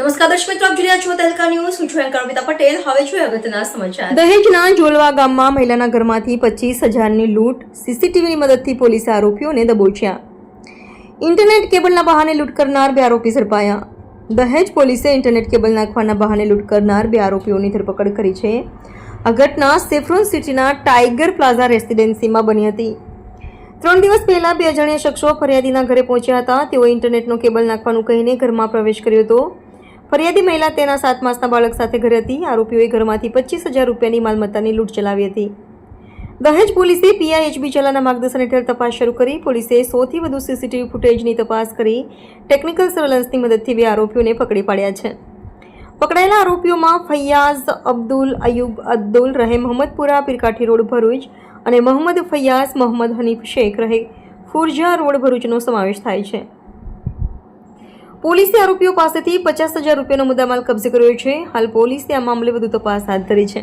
નમસ્કાર દર્શક મિત્રો, આપ જોઈ રહ્યા છો તહેલકા ન્યૂઝ. હું છું એન્કર અમિતા પટેલ. હવે છું અગત્યના સમાચાર. દહેજના જોલવા ગામમાં મહિલાના ઘરમાંથી પચીસ હજારની લૂંટ સીસીટીવીની મદદથી પોલીસે આરોપીઓને દબોચ્યા. ઇન્ટરનેટ કેબલના બહાને લૂંટ કરનાર બે આરોપી ઝડપાયા. દહેજ પોલીસે ઇન્ટરનેટ કેબલ નાખવાના બહાને લૂંટ કરનાર બે આરોપીઓની ધરપકડ કરી છે. આ ઘટના સેફ્રોન સિટીના ટાઈગર પ્લાઝા રેસિડેન્સીમાં બની હતી. ત્રણ દિવસ પહેલા બે અજાણ્યા શખ્સો ફરિયાદીના ઘરે પહોંચ્યા હતા. તેઓએ ઇન્ટરનેટનો કેબલ નાખવાનું કહીને ઘરમાં પ્રવેશ કર્યો હતો. ફરિયાદી મહિલા તેના સાત માસના બાળક સાથે ઘરે હતી. આરોપીઓએ ઘરમાંથી પચીસ હજાર રૂપિયાની માલમત્તાની લૂંટ ચલાવી હતી. દહેજ પોલીસે પીઆઈએચબી ચલાના માર્ગદર્શન હેઠળ તપાસ શરૂ કરી. પોલીસે સોથી વધુ સીસીટીવી ફૂટેજની તપાસ કરી. ટેકનિકલ સર્વેલન્સની મદદથી બે આરોપીઓને પકડી પાડ્યા છે. પકડાયેલા આરોપીઓમાં ફૈયાઝ અબ્દુલ અયુબ અબ્દુલ રહે મોહમ્મદપુરા પીરકાઠી રોડ ભરૂચ અને મોહમ્મદ ફૈયાઝ મોહમ્મદ હનીફ શેખ રહે. ફુરજા રોડ ભરૂચનો સમાવેશ થાય છે. પોલીસે આરોપીઓ પાસેથી પચાસ હજાર રૂપિયાનો મુદ્દામાલ કબજે કર્યો છે. હાલ પોલીસે આ મામલે વધુ તપાસ હાથ ધરી છે.